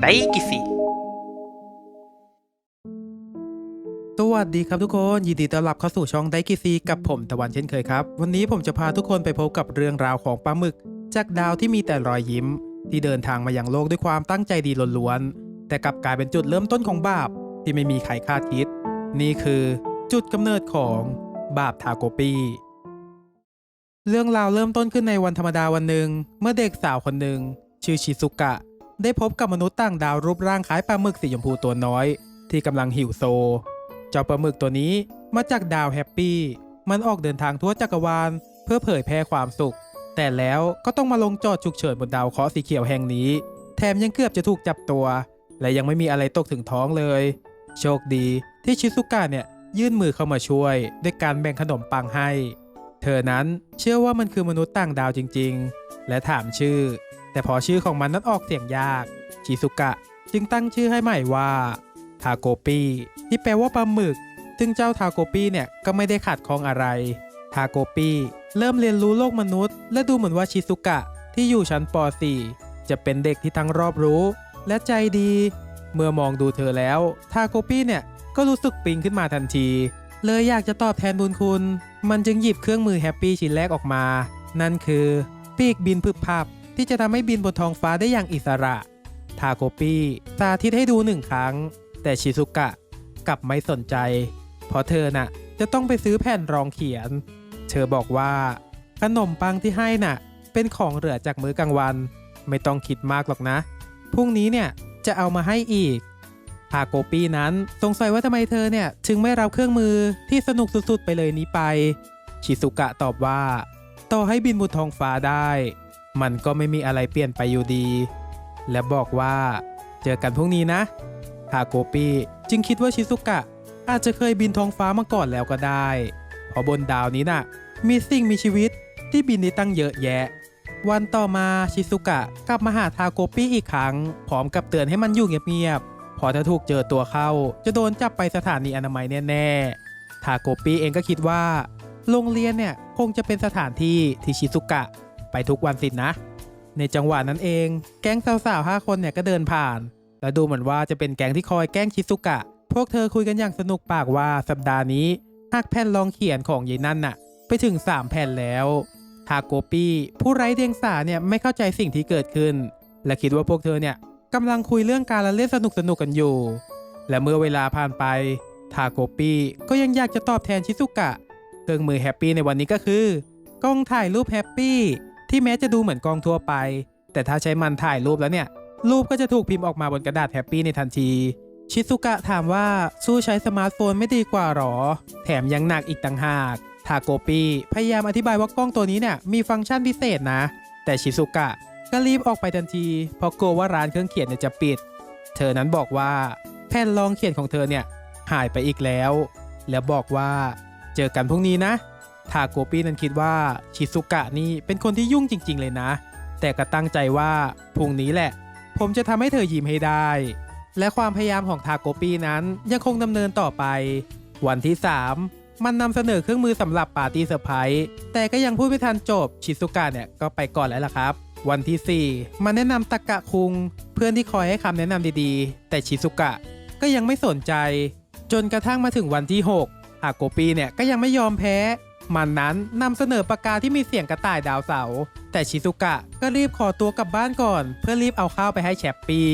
ไดกิซิสวัสดีครับทุกคนยินดีต้อนรับเข้าสู่ช่องไดกิซีกับผมตะวันเช่นเคยครับ วันนี้ผมจะพาทุกคนไปพบกับเรื่องราวของปลาหมึก จากดาวที่มีแต่รอยยิ้ม ที่เดินทางมายังโลกด้วยความตั้งใจดีล้วนๆแต่กลับกลายเป็นจุดเริ่มต้นของบาปที่ไม่มีใครคาดคิด นี่คือจุดกำเนิดของบาปทาโกปีเรื่องราวเริ่มต้นขึ้นในวันธรรมดาวันหนึ่งเมื่อเด็กสาวคนหนึ่งชื่อชิซุกะ ได้พบกับมนุษย์ต่างดาวรูปร่างคล้ายปลาหมึกสีชมพูตัวน้อย ที่กำลังหิวโซ เจ้าปลาหมึกตัวนี้มาจากดาวแฮปปี้ มันออกเดินทางทั่วจักรวาล เพื่อเผยแพร่ความสุข แต่แล้วก็ต้องมาลงจอดฉุกเฉินบนดาวเคราะห์สีเขียวแห่งนี้ แถมยังเกือบจะถูกจับตัว และยังไม่มีอะไรตกถึงท้องเลย โชคดีที่ชิซุกะเนี่ยยื่นมือเข้ามาช่วย ด้วยการแบ่งขนมปังให้ เธอนั้นเชื่อว่ามันคือมนุษย์ต่างดาวจริง ๆ และถามชื่อ แต่พอชื่อของมันนั้นออกเสียงยาก ชิซุกะจึงตั้งชื่อให้ใหม่ว่าทาโกปีที่แปลว่าปลาหมึก ซึ่งเจ้าทาโกปีเนี่ยก็ไม่ได้ขัดข้องอะไร ทาโกปีเริ่มเรียนรู้โลกมนุษย์ และดูเหมือนว่าชิซุกะที่อยู่ชั้นป .4 จะเป็นเด็กที่ทั้งรอบรู้ และใจดี เมื่อมองดูเธอแล้ว ทาโกปีเนี่ยก็รู้สึกปิ๊งขึ้นมาทันที เลยอยากจะตอบแทนบุญคุณ มันจึงหยิบเครื่องมือแฮปปี้ชิ้นแรกออกมา นั่นคือปีกบินพึบพับ ที่จะทำให้บินบนท้องฟ้าได้อย่างอิสระ ทาโกปี้สาธิตให้ดูหนึ่งครั้ง แต่ชิซุกะกลับไม่สนใจ เพราะเธอน่ะจะต้องไปซื้อแผ่นรองเขียน เธอบอกว่า ขนมปังที่ให้น่ะ เป็นของเหลือจากมื้อกลางวัน ไม่ต้องคิดมากหรอกนะ พรุ่งนี้เนี่ยจะเอามาให้อีกทาโกปี้นั้นสงสัยว่าทำไมเธอเนี่ยถึงไม่รับเครื่องมือที่สนุกสุดๆไปเลยนี้ไป ชิซุกะตอบว่า ต่อให้บินบนท้องฟ้าได้ มันก็ไม่มีอะไรเปลี่ยนไปอยู่ดี และบอกว่า เจอกันพรุ่งนี้นะทาโกปีจึงคิดว่าชิซุกะ อาจจะเคยบินท้องฟ้ามาก่อนแล้วก็ได้ เพราะบนดาวนี้น่ะ มีสิ่งมีชีวิตที่บินได้ตั้งเยอะแยะ วันต่อมาชิซุกะกลับมาหาทาโกปี้อีกครั้ง พร้อมกับเตือนให้มันอยู่เงียบๆพอถ้าถูกเจอตัวเข้า จะโดนจับไปสถานีอนามัยแน่ๆทาโกปี้เองก็คิดว่า โรงเรียนเนี่ยคงจะเป็นสถานที่ที่ชิซุกะ ไปทุกวันสินะ ในจังหวะนั้นเอง แก๊งสาวๆห้าคนเนี่ยก็เดินผ่าน และดูเหมือนว่าจะเป็นแก๊งที่คอยแกล้งชิซุกะ พวกเธอคุยกันอย่างสนุกปากว่าสัปดาห์นี้หักแผ่นรองเขียนของยายนั่นน่ะ ไปถึง 3 แผ่นแล้วทาโกปี้ผู้ไร้เดียงสาเนี่ยไม่เข้าใจสิ่งที่เกิดขึ้น และคิดว่าพวกเธอเนี่ยกำลังคุยเรื่องการละเล่นสนุกๆกันอยู่ และเมื่อเวลาผ่านไปทาโกปี้ก็ยังอยากจะตอบแทนชิซุกะ เครื่องมือแฮปปี้ในวันนี้ก็คือ กล้องถ่ายรูปแฮปปี้ ที่แม้จะดูเหมือนกล้องทั่วไป แต่ถ้าใช้มันถ่ายรูปแล้วเนี่ย รูปก็จะถูกพิมพ์ออกมาบนกระดาษแฮปปี้ในทันที ชิซุกะถามว่าสู้ใช้สมาร์ทโฟนไม่ดีกว่าหรอ แถมยังหนักอีกต่างหากทาโกปีพยายามอธิบายว่ากล้องตัวนี้เนี่ยมีฟังก์ชันพิเศษนะ แต่ชิซุกะก็รีบออกไปทันทีเพราะกลัวว่าร้านเครื่องเขียนจะปิด เธอนั้นบอกว่าแผ่นรองเขียนของเธอเนี่ยหายไปอีกแล้ว แล้วบอกว่า เจอกันพรุ่งนี้นะ ทาโกปีนั้นคิดว่าชิซุกะนี่เป็นคนที่ยุ่งจริง ๆ เลยนะ แต่ก็ตั้งใจว่าพรุ่งนี้แหละ ผมจะทำให้เธอยิ้มให้ได้ และความพยายามของทาโกปีนั้นยังคงดำเนินต่อไป วันที่ 3 มันนำเสนอเครื่องมือสำหรับปาร์ตี้เซอร์ไพรส์แต่ก็ยังพูดไม่ทันจบชิซุกะเนี่ยก็ไปก่อนแล้วล่ะครับ วันที่ 4 มันแนะนำตะกะคุง เพื่อนที่คอยให้คำแนะนำดีๆ แต่ชิซุกะก็ยังไม่สนใจ จนกระทั่งมาถึงวันที่6ทาโกปีเนี่ยก็ยังไม่ยอมแพ้ มันนั้นนำเสนอปากกาที่มีเสียงกระต่ายดาวเสา แต่ชิซุกะก็รีบขอตัวกลับบ้านก่อน เพื่อรีบเอาข้าวไปให้แชปปี้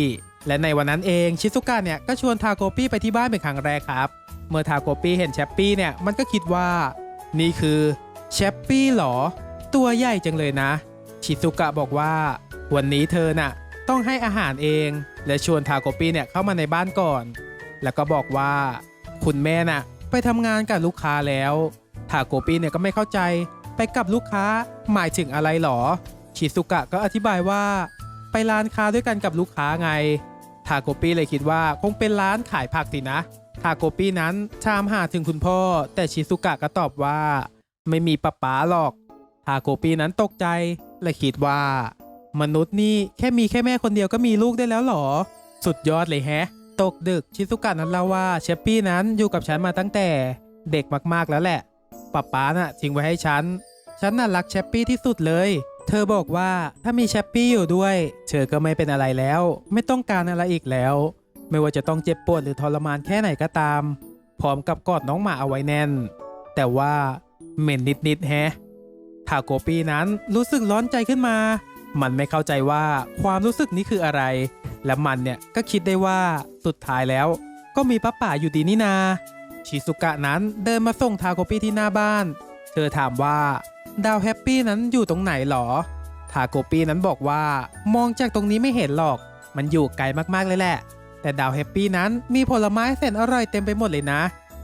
และในวันนั้นเองชิซุกะเนี่ยก็ชวนทาโกปี้ไปที่บ้านเป็นครั้งแรกครับ เมื่อทาโกปี้เห็นแชปปี้เนี่ยมันก็คิดว่า นี่คือแชปปี้หรอ ตัวใหญ่จังเลยนะ ชิซุกะบอกว่า วันนี้เธอน่ะต้องให้อาหารเอง และชวนทาโกปี้เนี่ยเข้ามาในบ้านก่อน แล้วก็บอกว่า คุณแม่น่ะไปทำงานกับลูกค้าแล้ว ทาโกปี้เนี่ยก็ไม่เข้าใจไปกับลูกค้าหมายถึงอะไรหรอ ชิซุกะก็อธิบายว่า ไปร้านค้าด้วยกันกับลูกค้าไง ทาโกปี้เลยคิดว่าคงเป็นร้านขายผักสินะ ทาโกปี้นั้นถามหาถึงคุณพ่อ แต่ชิซุกะก็ตอบว่า ไม่มีป้าป๋าหรอก ทาโกปี้นั้นตกใจและคิดว่า มนุษย์นี่แค่มีแค่แม่คนเดียวก็มีลูกได้แล้วหรอ สุดยอดเลยแฮะ ตกดึกชิซุกะนั้นเล่าว่าเชปปี้นั้นอยู่กับฉันมาตั้งแต่ เด็กมากๆแล้วแหละ ป้าป๋าน่ะทิ้งไว้ให้ฉัน ฉันน่ะรักแชปปี้ที่สุดเลย เธอบอกว่าถ้ามีแชปปี้อยู่ด้วย เธอก็ไม่เป็นอะไรแล้ว ไม่ต้องการอะไรอีกแล้ว ไม่ว่าจะต้องเจ็บปวดหรือทรมานแค่ไหนก็ตาม พร้อมกับกอดน้องหมาเอาไว้แน่น แต่ว่าเหม็นนิดๆแฮะทาโกปี้นั้นรู้สึกร้อนใจขึ้นมา มันไม่เข้าใจว่าความรู้สึกนี้คืออะไร และมันเนี่ยก็คิดได้ว่าสุดท้ายแล้ว ก็มีป้าป่าอยู่ดีนี่นา ชิซุกะนั้นเดินมาส่งทาโกปีที่หน้าบ้าน เธอถามว่า ดาวแฮปปี้นั้นอยู่ตรงไหนหรอ ทาโกปีนั้นบอกว่ามองจากตรงนี้ไม่เห็นหรอก มันอยู่ไกลมากๆเลยแหละ แต่ดาวแฮปปี้นั้นมีผลไม้แสนอร่อยเต็มไปหมดเลยนะ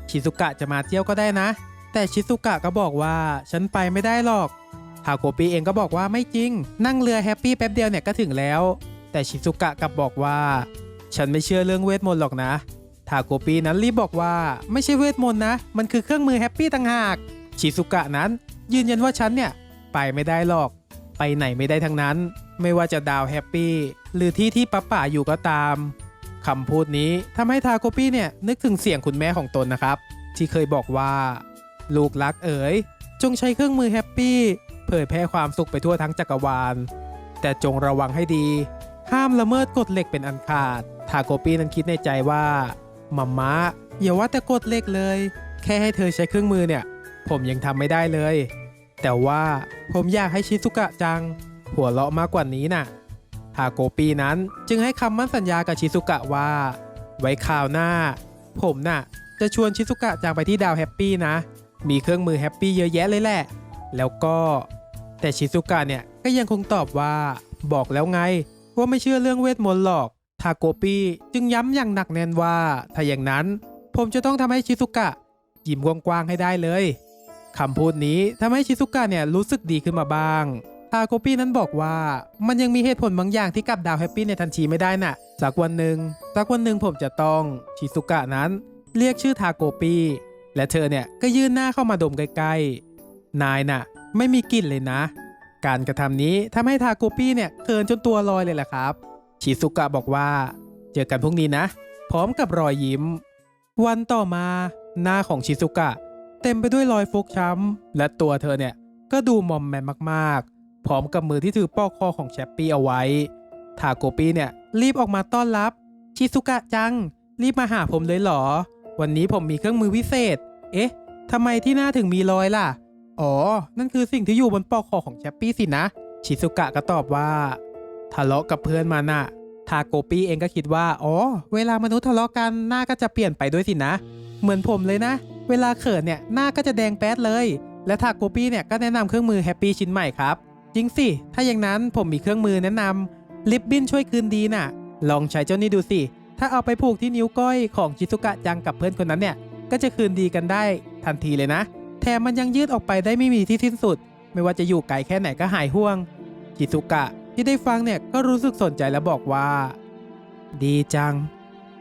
ชิซุกะจะมาเที่ยวก็ได้นะ แต่ชิซุกะก็บอกว่าฉันไปไม่ได้หรอกทาโกปีเองก็บอกว่าไม่จริง นั่งเรือแฮปปี้แป๊บเดียวเนี่ยก็ถึงแล้ว แต่ชิซุกะกลับบอกว่า ฉันไม่เชื่อเรื่องเวทมนต์หรอกนะ ทาโกปีนั้นรีบบอกว่าไม่ใช่เวทมนต์นะ มันคือเครื่องมือแฮปปี้ต่างหาก ชิซุกะนั้น ยืนยันว่าฉันเนี่ย ไปไม่ได้หรอก ไปไหนไม่ได้ทั้งนั้น ไม่ว่าจะดาวแฮปปี้หรือที่ที่ป้าป่าอยู่ก็ตามคำพูดนี้ทำให้ทาโกปี้เนี่ยนึกถึงเสียงคุณแม่ของตนนะครับ ที่เคยบอกว่า ลูกรักเอ๋ยจงใช้เครื่องมือแฮปปี้เผยแพร่ความสุขไปทั่วทั้งจักรวาล แต่จงระวังให้ดี ห้ามละเมิดกฎเหล็กเป็นอันขาด ทาโกปี้นั้นคิดในใจว่า มัมม้าอย่าว่าแต่กฎเล็กเลย แค่ให้เธอใช้เครื่องมือเนี่ย ผมยังทำไม่ได้เลย แต่ว่าผมอยากให้ชิซุกะจัง หัวเราะมากกว่านี้น่ะทาโกปีนั้นจึงให้คำมั่นสัญญากับชิซุกะว่า ไว้คราวหน้า ผมน่ะ จะชวนชิซุกะจังไปที่ดาวแฮปปี้นะ มีเครื่องมือแฮปปี้เยอะแยะเลยแหละ แล้วก็ แต่ชิซุกะเนี่ยก็ยังคงตอบว่า บอกแล้วไง ว่าไม่เชื่อเรื่องเวทมนต์หรอก ทาโกปี้จึงย้ำอย่างหนักแน่นว่า ถ้าอย่างนั้นผมจะต้องทำให้ชิซุกะยิ้มกว้างๆให้ได้เลยคำพูดนี้ทำให้ชิซุกะเนี่ยรู้สึกดีขึ้นมาบ้างทาโกปี้นั้นบอกว่ามันยังมีเหตุผลบางอย่างที่กับดาวแฮปปี้ในทันทีไม่ได้น่ะสักวันหนึ่งสักวันหนึ่งผมจะต้องชิซุกะนั้นเรียกชื่อทาโกปี้และเธอเนี่ยก็ยื่นหน้าเข้ามาดมใกล้ๆ นายน่ะ ไม่มีกลิ่นเลยนะ การกระทำนี้ทำให้ทาโกปี้เนี่ยเขินจนตัวลอยเลยแหละครับ ชิซุกะบอกว่า เจอกันพรุ่งนี้นะ พร้อมกับรอยยิ้ม วันต่อมา หน้าของชิซุกะ เต็มไปด้วยรอยฟกช้ำ และตัวเธอเนี่ยก็ดูมอมแมมมากๆ พร้อมกับมือที่ถือปอกคอของแชปปี้เอาไว้ ทาโกปี้เนี่ยรีบออกมาต้อนรับ ชิซุกะจัง รีบมาหาผมเลยเหรอ วันนี้ผมมีเครื่องมือวิเศษ เอ๊ะทำไมที่หน้าถึงมีรอยล่ะ อ๋อ นั่นคือสิ่งที่อยู่บนปอกคอของแชปปี้สินะ ชิซุกะก็ตอบว่า ทะเลาะกับเพื่อนมาน่ะทาโกปี้เองก็คิดว่า อ๋อ เวลามนุษย์ทะเลาะกันหน้าก็จะเปลี่ยนไปด้วยสินะ เหมือนผมเลยนะ เวลาเขินเนี่ยหน้าก็จะแดงแป๊ดเลย และทาโกปี้เนี่ยก็แนะนำเครื่องมือแฮปปี้ชิ้นใหม่ครับ จริงสิ ถ้าอย่างนั้นผมมีเครื่องมือแนะนำลิปบิ้นช่วยคืนดีน่ะ ลองใช้เจ้านี่ดูสิ ถ้าเอาไปผูกที่นิ้วก้อยของชิซุกะจังกับเพื่อนคนนั้นเนี่ย ก็จะคืนดีกันได้ทันทีเลยนะ แถมมันยังยืดออกไปได้ไม่มีที่สิ้นสุด ไม่ว่าจะอยู่ไกลแค่ไหนก็หายห่วง ชิซุกะ ที่ได้ฟังเนี่ยก็รู้สึกสนใจและบอกว่า ดีจัง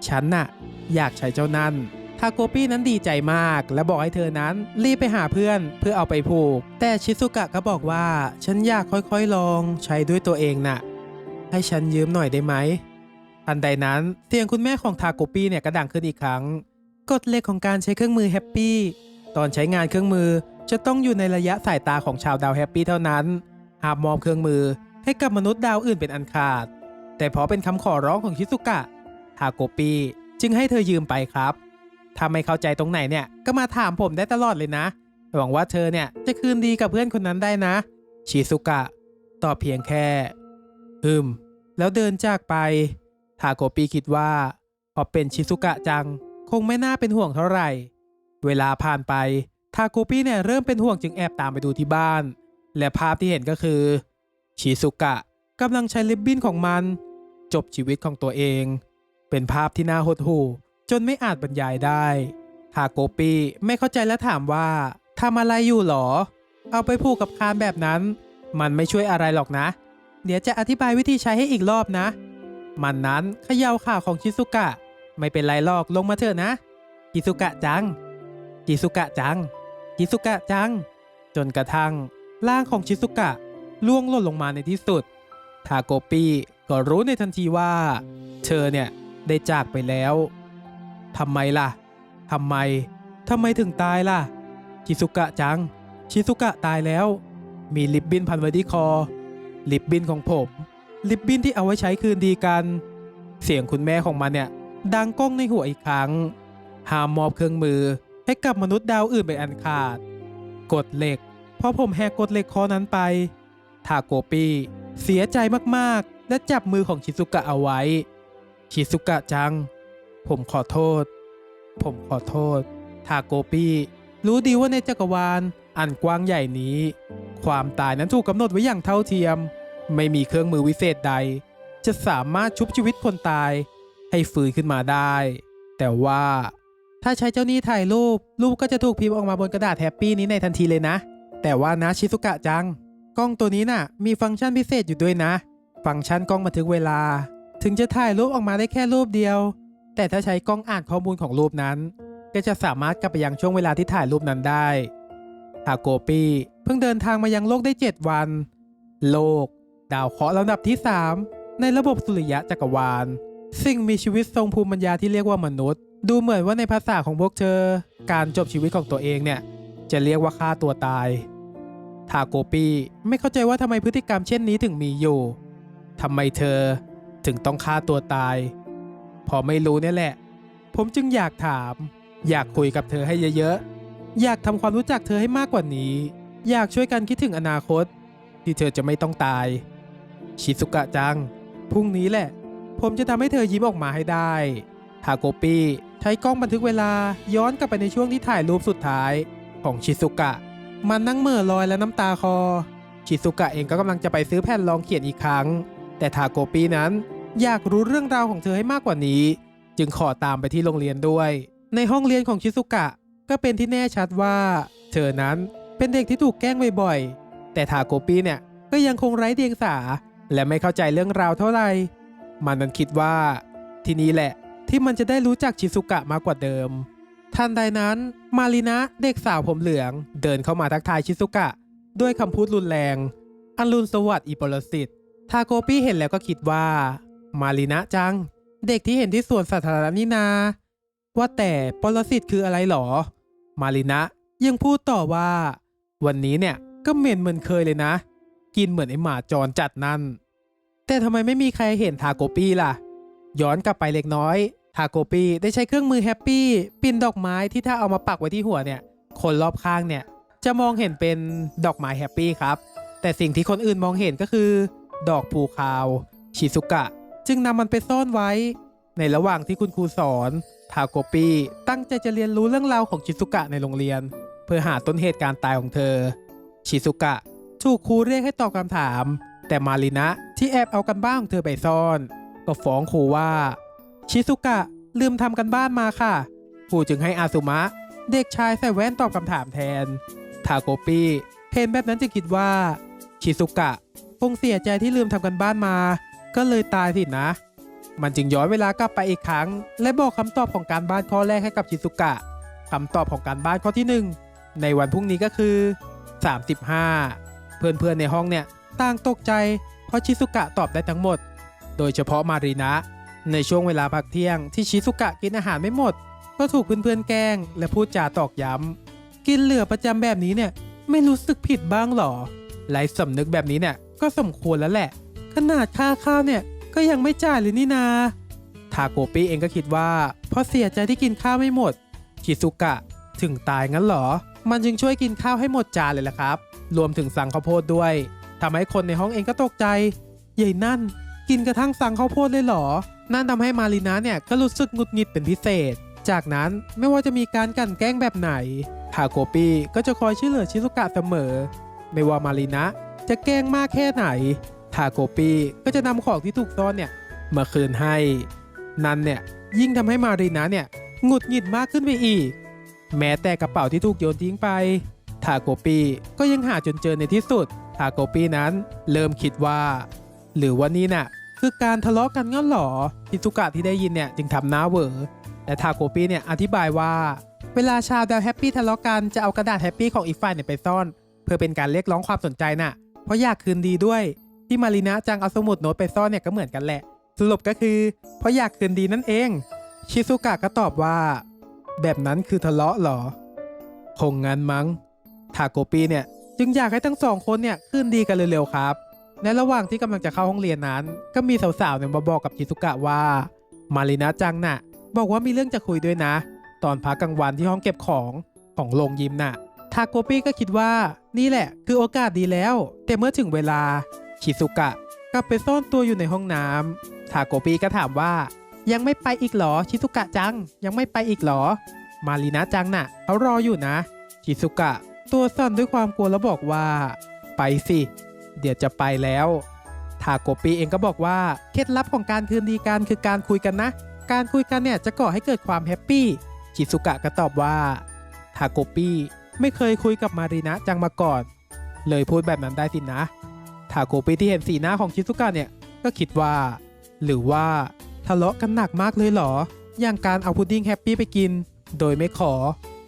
ฉันน่ะ อยากใช้เจ้านั่นทาโกปี้นั้นดีใจมาก และบอกให้เธอนั้นรีบไปหาเพื่อนเพื่อเอาไปผูก แต่ชิซุกะก็บอกว่า ฉันอยากค่อยๆลองใช้ด้วยตัวเองน่ะ ให้ฉันยืมหน่อยได้ไหมทันใดนั้นเสียงคุณแม่ของทาโกปี้เนี่ยก็ดังขึ้นอีกครั้งกฎเหล็กของการใช้เครื่องมือแฮปปี้ตอนใช้งานเครื่องมือจะต้องอยู่ในระยะสายตาของชาวดาวแฮปปี้เท่านั้นห้ามมอบเครื่องมือ ให้กับมนุษย์ดาวอื่นเป็นอันขาด แต่เพราะเป็นคำขอร้องของชิซุกะทาโกปีจึงให้เธอยืมไปครับ ถ้าไม่เข้าใจตรงไหนเนี่ยก็มาถามผมได้ตลอดเลยนะ หวังว่าเธอเนี่ยจะคืนดีกับเพื่อนคนนั้นได้นะ ชิซุกะตอบเพียงแค่ฮึมแล้วเดินจากไปทาโกปีคิดว่าพอเป็นชิซุกะจัง คงไม่น่าเป็นห่วงเท่าไหร่ เวลาผ่านไปทาโกปีเนี่ยเริ่มเป็นห่วงจึงแอบตามไปดูที่บ้าน และภาพที่เห็นก็คือ ชิซุกะกำลังใช้ลิปบิ้นของมัน จบชีวิตของตัวเอง เป็นภาพที่น่าหดหู่จนไม่อาจบรรยายได้ทาโกปีไม่เข้าใจและถามว่าทำอะไรอยู่หรอ เอาไปผูกกับคานแบบนั้น มันไม่ช่วยอะไรหรอกนะ เดี๋ยวจะอธิบายวิธีใช้ให้อีกรอบนะ มันนั้นเขย่าข่าวของชิซุกะ ไม่เป็นไรหรอกลงมาเถอะนะชิซุกะจังชิซุกะจังชิซุกะจัง จนกระทั่งร่างของชิซุกะ ล่วงหล่นลงมาในที่สุด ทาโกปี้ก็รู้ในทันทีว่า เธอเนี่ยได้จากไปแล้วทำไมล่ะทำไมทำไมถึงตายล่ะ ชิซุกะจัง ชิซุกะตายแล้ว มีลิปบินพันไว้ที่คอ ลิปบินของผม ลิปบินที่เอาไว้ใช้คืนดีกัน เสียงคุณแม่ของมันเนี่ย ดังก้องในหัวอีกครั้งห้ามมอบเครื่องมือให้กับมนุษย์ดาวอื่นไปนอันขาด กดเหล็กพอผมแหกกดเหล็กข้อนั้นไป ทาโกปิเสียใจมากๆ และจับมือของชิซุกะเอาไว้ ชิซุกะจัง ผมขอโทษ ผมขอโทษ ทาโกปิรู้ดีว่าในจักรวาลอันกว้างใหญ่นี้ ความตายนั้นถูกกำหนดไว้อย่างเท่าเทียม ไม่มีเครื่องมือวิเศษใด จะสามารถชุบชีวิตคนตาย ให้ฟื้นขึ้นมาได้ แต่ว่า ถ้าใช้เจ้านี้ถ่ายรูป รูปก็จะถูกพิมพ์ออกมาบนกระดาษแฮปปี้นี้ในทันทีเลยนะ แต่ว่านะชิซุกะจัง กล้องตัวนี้น่ะ มีฟังก์ชันพิเศษอยู่ด้วยนะ ฟังก์ชันกล้องบันทึกเวลา ถึงจะถ่ายรูปออกมาได้แค่รูปเดียว แต่ถ้าใช้กล้องอ่านข้อมูลของรูปนั้น ก็จะสามารถกลับไปยังช่วงเวลาที่ถ่ายรูปนั้นได้ทาโกปีเพิ่งเดินทางมายังโลกได้ 7 วัน โลก ดาวเคราะห์ลำดับที่ 3 ในระบบสุริยะจักรวาลสิ่งมีชีวิตทรงภูมิปัญญาที่เรียกว่ามนุษย์ ดูเหมือนว่าในภาษาของพวกเธอ การจบชีวิตของตัวเองเนี่ย จะเรียกว่าฆ่าตัวตาย ทาโกปี้ไม่เข้าใจว่าทำไมพฤติกรรมเช่นนี้ถึงมีอยู่ทำไมเธอถึงต้องฆ่าตัวตาย พอไม่รู้เนี่ยแหละ ผมจึงอยากถาม อยากคุยกับเธอให้เยอะๆ อยากทำความรู้จักเธอให้มากกว่านี้ อยากช่วยกันคิดถึงอนาคต ที่เธอจะไม่ต้องตาย ชิซุกะจัง พรุ่งนี้แหละ ผมจะทำให้เธอยิ้มออกมาให้ได้ทาโกปิใช้กล้องบันทึกเวลาย้อนกลับไปในช่วงที่ถ่ายรูปสุดท้ายของชิซุกะ มันนั่งเหม่อลอยและน้ำตาคอ ชิซุกะเองก็กำลังจะไปซื้อแผ่นรองเขียนอีกครั้ง แต่ทาโกปินั้นอยากรู้เรื่องราวของเธอให้มากกว่านี้ จึงขอตามไปที่โรงเรียนด้วย ในห้องเรียนของชิซุกะก็เป็นที่แน่ชัดว่า เธอนั้นเป็นเด็กที่ถูกแกล้งบ่อยๆ แต่ทาโกปิเนี่ยก็ยังคงไร้เดียงสา และไม่เข้าใจเรื่องราวเท่าไหร่ มันนั้นคิดว่า ที่นี่แหละที่มันจะได้รู้จักชิซุกะมากกว่าเดิม ทันใดนั้นมารินะเด็กสาวผมเหลือง เดินเข้ามาทักทายชิซุกะ ด้วยคำพูดรุนแรง อันรุนสวัสดิ์อีปรสิตทาโกปิเห็นแล้วก็คิดว่า มารินะจัง เด็กที่เห็นที่สวนสาธารณะนี่นา ว่าแต่ปรสิตคืออะไรหรอ มารินะยังพูดต่อว่า วันนี้เนี่ยก็เหม็นเหมือนเคยเลยนะ กินเหมือนไอหมาจรจัดนั่นแต่ทำไมไม่มีใครเห็นทาโกปี้ล่ะ ย้อนกลับไปเล็กน้อย ทาโกปี้ได้ใช้เครื่องมือแฮปปี้ปินดอกไม้ที่ถ้าเอามาปักไว้ที่หัวเนี่ย คนรอบข้างเนี่ย จะมองเห็นเป็นดอกไม้แฮปปี้ครับ แต่สิ่งที่คนอื่นมองเห็นก็คือ ดอกภูคาวชิซุกะ จึงนำมันไปซ่อนไว้ ในระหว่างที่คุณครูสอนทาโกปี้ตั้งใจจะเรียนรู้เรื่องราวของชิซุกะในโรงเรียน เพื่อหาต้นเหตุการตายของเธอ ชิซุกะถูกครูเรียกให้ตอบคำถาม แต่มารินะที่แอบเอากันบ้านของเธอไปซ่อน ก็ฟ้องครูว่า ชิซุกะลืมทำกันบ้านมาค่ะครูจึงให้อาซุมะ เด็กชายใส่แว่นตอบคำถามแทน ทาโกปิเห็นแบบนั้นจึงคิดว่า ชิซุกะคงเสียใจที่ลืมทำกันบ้านมา ก็เลยตายสินะ มันจึงย้อนเวลากลับไปอีกครั้ง และบอกคำตอบของการบ้านข้อแรกให้กับชิซุกะคำตอบของการบ้านข้อที่หนึ่งในวันพรุ่งนี้ก็คือ 35 เพื่อนๆในห้องเนี่ยต่างตกใจ เพราะชิซุกะตอบได้ทั้งหมด โดยเฉพาะมารีนะ ในช่วงเวลาพักเที่ยงที่ชิซุกะกินอาหารไม่หมด ก็ถูกเพื่อนๆแกล้ง และพูดจาตอกย้ำ กินเหลือประจำแบบนี้เนี่ยไม่รู้สึกผิดบ้างหรอไร้สำนึกแบบนี้เนี่ยก็สมควรแล้วแหละ ขนาดค่าข้าวเนี่ยก็ยังไม่จ่ายเลยนี่นาทาโกปิเองก็คิดว่าเพราะเสียใจที่กินข้าวไม่หมดชิซุกะถึงตายงั้นหรอ มันจึงช่วยกินข้าวให้หมดจานเลยล่ะครับ รวมถึงสั่งข้าวโพดด้วยทำให้คนในห้องเองก็ตกใจใหญ่นั่น กินกระทั่งสั่งข้าวโพดเลยเหรอ นั่นทำให้มารีนาเนี่ยก็รู้สึกหงุดหงิดเป็นพิเศษ จากนั้นไม่ว่าจะมีการกันแกล้งแบบไหนทาโกปิก็จะคอยช่วยเหลือชิซุกะเสมอ ไม่ว่ามารีนะจะแกล้งมากแค่ไหนทาโกปิก็จะนำของที่ถูกซ่อนเนี่ยมาคืนให้ นั่นเนี่ยยิ่งทำให้มารีนะเนี่ยหงุดหงิดมากขึ้นไปอีก แม้แต่กระเป๋าที่ถูกโยนทิ้งไปทาโกปีก็ยังหาจนเจอในที่สุดทาโกปีนั้นเริ่มคิดว่า หรือว่านี่น่ะ คือการทะเลาะกันงั้นหรอชิซุกะที่ได้ยินเนี่ยจึงทำหน้าเวอแต่ทาโกปี้เนี่ยอธิบายว่า เวลาชาวดาวแฮปปี้ทะเลาะกันจะเอากระดาษแฮปปี้ของอีกฝ่ายเนี่ยไปซ่อน เพื่อเป็นการเรียกร้องความสนใจน่ะ เพราะอยากคืนดีด้วย ที่มารีนะจังเอาสมุดโน้ตไปซ่อนเนี่ยก็เหมือนกันแหละ สรุปก็คือ เพราะอยากคืนดีนั่นเอง ชิซุกะก็ตอบว่า แบบนั้นคือทะเลาะเหรอ คงงั้นมั้ง ทาโกปี้เนี่ยจึงอยากให้ทั้งสองคนเนี่ยคืนดีกันเร็วๆครับ ในระหว่างที่กำลังจะเข้าห้องเรียนนั้น ก็มีสาวๆเนี่ยมาบอกกับชิซุกะว่า มารินะจังน่ะ บอกว่ามีเรื่องจะคุยด้วยนะ ตอนพักกลางวันที่ห้องเก็บของของโรงยิมน่ะทาโกปี้ก็คิดว่านี่แหละ คือโอกาสดีแล้ว แต่เมื่อถึงเวลาชิซุกะกลับไปซ่อนตัวอยู่ในห้องน้ำทาโกปี้ก็ถามว่า ยังไม่ไปอีกหรอชิซุกะจัง ยังไม่ไปอีกหรอ มารีนะจังน่ะเขารออยู่นะชิซุกะ ตัวสั่นด้วยความกลัวแล้วบอกว่า ไปสิ เดี๋ยวจะไปแล้วทาโกปีเองก็บอกว่าเคล็ดลับของการคืนดีกันคือการคุยกันนะ การคุยกันเนี่ยจะก่อให้เกิดความแฮปปี้ชิซุกะก็ตอบว่าทาโกปีไม่เคยคุยกับมารีนะจังมาก่อน เลยพูดแบบนั้นได้สินะทาโกปีที่เห็นสีหน้าของชิซุกะเนี่ยก็คิดว่า หรือว่าทะเลาะกันหนักมากเลยเหรอ อย่างการเอาพุดดิ้งแฮปปี้ไปกิน โดยไม่ขอ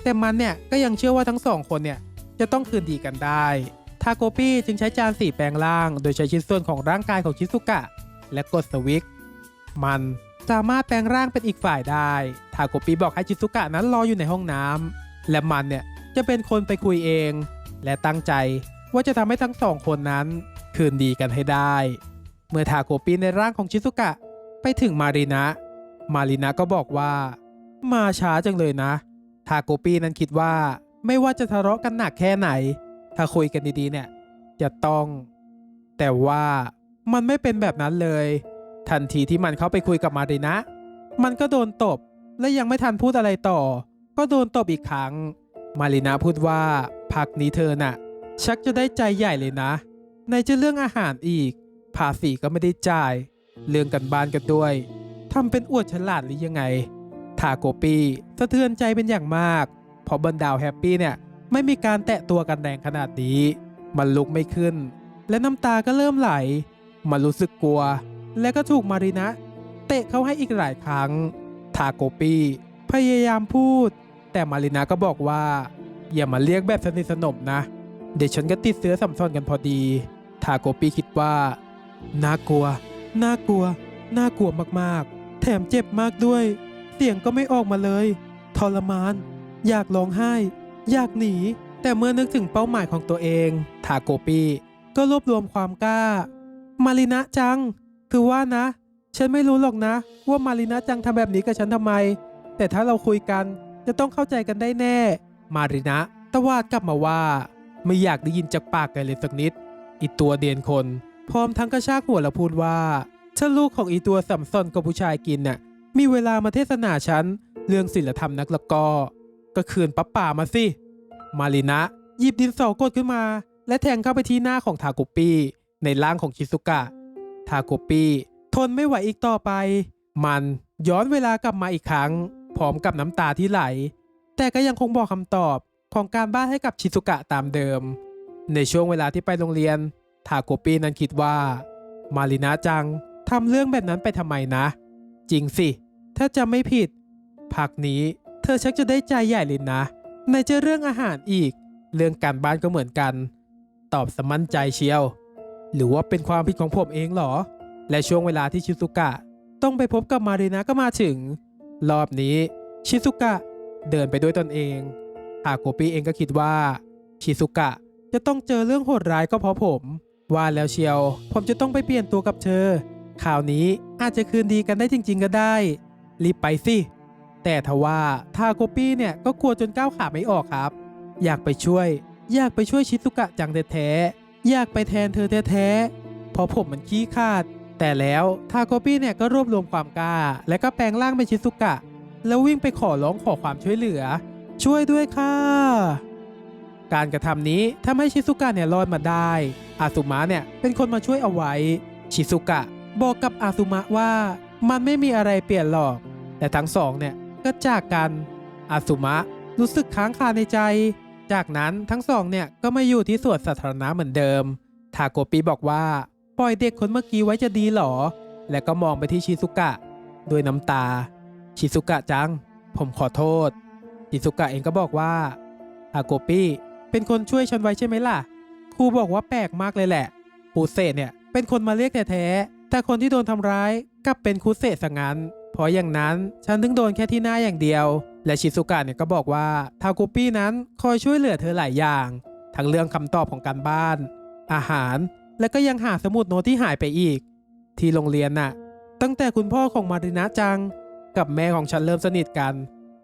แต่มันเนี่ยก็ยังเชื่อว่าทั้งสองคนเนี่ยจะต้องคืนดีกันได้ ทาโกปี้จึงใช้จานสีแปลงร่าง โดยใช้ชิ้นส่วนของร่างกายของชิซุกะ และกดสวิตช์มันสามารถแปลงร่างเป็นอีกฝ่ายได้ ทาโกปี้บอกให้ชิซุกะนั้นรออยู่ในห้องน้ำและมันเนี่ยจะเป็นคนไปคุยเอง และตั้งใจว่าจะทำให้ทั้งสองคนนั้นคืนดีกันให้ได้ เมื่อทาโกปี้ในร่างของชิซุกะไปถึงมารินะ มารินะก็บอกว่า มาช้าจังเลยนะ ทาโกปี้นั้นคิดว่าไม่ว่าจะทะเลาะกันหนักแค่ไหน ถ้าคุยกันดีๆเนี่ยจะต้อง แต่ว่ามันไม่เป็นแบบนั้นเลย ทันทีที่มันเข้าไปคุยกับมารินะ มันก็โดนตบ และยังไม่ทันพูดอะไรต่อ ก็โดนตบอีกครั้ง มารินะพูดว่าพักนี้เธอน่ะ ชักจะได้ใจใหญ่เลยนะ ในจะเรื่องอาหารอีก ภาษีก็ไม่ได้จ่าย เรื่องกันบ้านกันด้วยทำเป็นอวดฉลาดหรือยังไงทาโกปีสะเทือนใจเป็นอย่างมากเพราะบรรดาวแฮปปี้เนี่ย ไม่มีการแตะตัวกันแรงขนาดนี้ มันลุกไม่ขึ้น และน้ำตาก็เริ่มไหล มันรู้สึกกลัว และก็ถูกมารินะ เตะเขาให้อีกหลายครั้ง ทาโกปีพยายามพูด แต่มารินะก็บอกว่า อย่ามาเรียกแบบสนิทสนมนะ เดี๋ยวฉันก็ติดเสื้อสัมซอนกันพอดี ทาโกปีคิดว่า น่ากลัว น่ากลัว น่ากลัวมากๆ แถมเจ็บมากด้วย เสียงก็ไม่ออกมาเลย ทรมาน อยากร้องไห้ อยากหนี แต่เมื่อนึกถึงเป้าหมายของตัวเองทาโกปีก็รวบรวมความกล้า มารินะจัง คือว่านะ ฉันไม่รู้หรอกนะ ว่ามารินะจังทำแบบนี้กับฉันทำไม แต่ถ้าเราคุยกันจะต้องเข้าใจกันได้แน่ มารินะตะวาดกลับมาว่า ไม่อยากได้ยินจากปากแกเลยสักนิด อีตัวเดียนคน พร้อมทั้งกระชากหัวแล้วพูดว่าถ้าลูกของอีตัวสัมซอนกับผู้ชายกินน่ะมีเวลามาเทศนาฉันเรื่องศิลธรรมนักละก็ ก็คืนปั๊บป่ามาสิ มารินะ หยิบดินสอกดขึ้นมา และแทงเข้าไปที่หน้าของทาโกปี้ในร่างของชิซุกะ ทาโกปี้ทนไม่ไหวอีกต่อไป มันย้อนเวลากลับมาอีกครั้ง พร้อมกับน้ำตาที่ไหล แต่ก็ยังคงบอกคำตอบของการบ้านให้กับชิซุกะตามเดิม ในช่วงเวลาที่ไปโรงเรียน ทาโกปี้นั้นคิดว่า มารินะจังทำเรื่องแบบนั้นไปทำไมนะ จริงสิ ถ้าจะไม่ผิด พักนี้ เธอชักจะได้ใจใหญ่เลยนะในจะเรื่องอาหารอีก เรื่องการบ้านก็เหมือนกัน ตอบสมั่นใจเชียว หรือว่าเป็นความผิดของผมเองเหรอ และช่วงเวลาที่ชิซุกะ ต้องไปพบกับมารินะก็มาถึง รอบนี้ชิซุกะเดินไปด้วยตนเองทาโกปิเองก็คิดว่า ชิซุกะจะต้องเจอเรื่องโหดร้ายก็เพราะผม ว่าแล้วเชียว ผมจะต้องไปเปลี่ยนตัวกับเธอข่าวนี้อาจจะคืนดีกันได้จริง ๆ ก็ได้ รีบไปสิ แต่ทว่าทาโกปี้เนี่ยก็กลัวจนก้าวขาไม่ออกครับ อยากไปช่วย อยากไปช่วยชิซุกะจังแท้ๆอยากไปแทนเธอแท้ๆเพราะผมมันขี้ขาด แต่แล้วทาโกปี้เนี่ยก็รวบรวมความกล้า และก็แปลงร่างเป็นชิซุกะ แล้ววิ่งไปขอร้องขอความช่วยเหลือ ช่วยด้วยค่ะ การกระทำนี้ทำให้ชิซุกะเนี่ยรอดมาได้ อาซุมะเนี่ยเป็นคนมาช่วยเอาไว้ ชิซุกะบอกกับอาซุมะว่ามันไม่มีอะไรเปลี่ยนหรอก แต่ทั้งสองเนี่ย ก็จากกันอาซุมะรู้สึกค้างคาในใจ จากนั้นทั้งสองเนี่ยก็มาอยู่ที่สวนสาธารณะเหมือนเดิม ทาโกปิบอกว่า ปล่อยเด็กคนเมื่อกี้ไว้จะดีหรอ และก็มองไปที่ชิซุกะ ด้วยน้ำตา ชิซุกะจัง ผมขอโทษ ชิซุกะเองก็บอกว่าทาโกปิเป็นคนช่วยฉันไว้ใช่ไหมล่ะ ครูบอกว่าแปลกมากเลยแหละคูเศษเนี่ยเป็นคนมาเรียกแท้ๆแต่คนที่โดนทำร้ายกลับเป็นคูเศษซะงั้น เพราะอย่างนั้นฉันถึงโดนแค่ที่หน้าอย่างเดียว และชิซุกะเนี่ยก็บอกว่าทาโกปี้นั้นคอยช่วยเหลือเธอหลายอย่าง ทั้งเรื่องคำตอบของการบ้าน อาหาร และก็ยังหาสมุดโน้ตที่หายไปอีก ที่โรงเรียนน่ะ ตั้งแต่คุณพ่อของมารินะจัง กับแม่ของฉันเริ่มสนิทกัน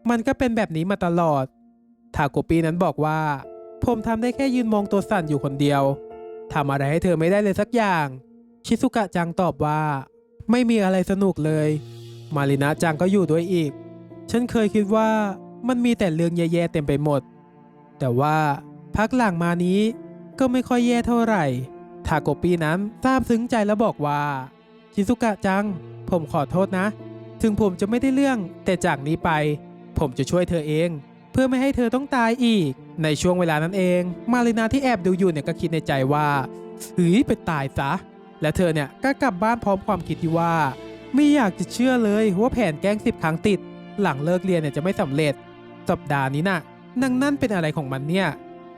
มันก็เป็นแบบนี้มาตลอดทาโกปี้นั้นบอกว่า ผมทำได้แค่ยืนมองตัวสั่นอยู่คนเดียวทำอะไรให้เธอไม่ได้เลยสักอย่าง ชิซุกะจังตอบว่า ไม่มีอะไรสนุกเลย มารินะจังก็อยู่ด้วยอีก ฉันเคยคิดว่ามันมีแต่เรื่องแย่ๆเต็มไปหมด แต่ว่าพักหลังมานี้ก็ไม่ค่อยแย่เท่าไหร่ ทาโกปีนั้นซาบซึ้งใจแล้วบอกว่า ชิซุกะจัง ผมขอโทษนะ ถึงผมจะไม่ได้เรื่อง แต่จากนี้ไป ผมจะช่วยเธอเอง เพื่อไม่ให้เธอต้องตายอีก ในช่วงเวลานั้นเอง มารินาที่แอบดูอยู่เนี่ยก็คิดในใจว่าเฮ้ยไปตายซะ และเธอเนี่ยก็กลับบ้านพร้อมความคิดที่ว่า ไม่อยากจะเชื่อเลยว่าแผนแกล้งสิบครั้งติด หลังเลิกเรียนเนี่ยจะไม่สำเร็จ สัปดาห์นี้น่ะนางนั่นเป็นอะไรของมันเนี่ย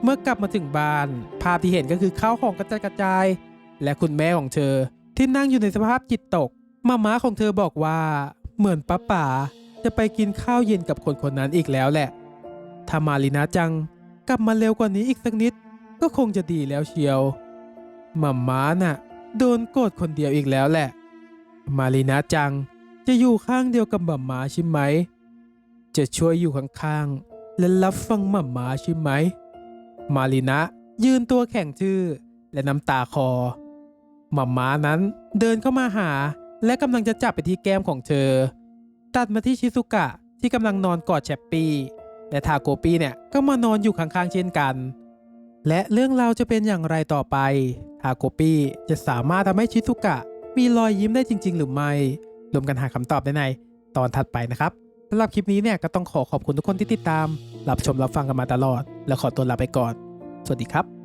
เมื่อกลับมาถึงบ้าน ภาพที่เห็นก็คือข้าวของกระจัดกระจาย และคุณแม่ของเธอ ที่นั่งอยู่ในสภาพจิตตกมาม่าของเธอบอกว่า เหมือนป้าป๋าจะไปกินข้าวเย็นกับคนคนนั้นอีกแล้วแหละถ้ามารินาจัง กลับมาเร็วกว่านี้อีกสักนิด ก็คงจะดีแล้วเชียวมาม่าน่ะ โดนโกดคนเดียวอีกแล้วแหละ มารินาจังจะอยู่ข้างเดียวกับหม่าม้าใช่ไหม จะช่วยอยู่ข้างๆและรับฟังหม่าม้าใช่ไหม มารินะยืนตัวแข็งชื่อและน้ำตาคอหม่าม้านั้นเดินเข้ามาหา และกำลังจะจับไปที่แก้มของเธอ ตัดมาที่ชิซุกะที่กำลังนอนกอดแชปปี้และทาโกปี้เนี่ยก็มานอนอยู่ข้างๆเช่นกัน และเรื่องราวจะเป็นอย่างไรต่อไปทาโกปี้จะสามารถทำให้ชิซุกะ มีรอยยิ้มได้จริง ๆ หรือไม่รวมกันหาคำตอบได้ในตอนถัดไปนะครับสำหรับคลิปนี้เนี่ยก็ต้องขอขอบคุณทุกคนที่ติดตาม รับชมรับฟังกันมาตลอด และขอตัวลาไปก่อน สวัสดีครับ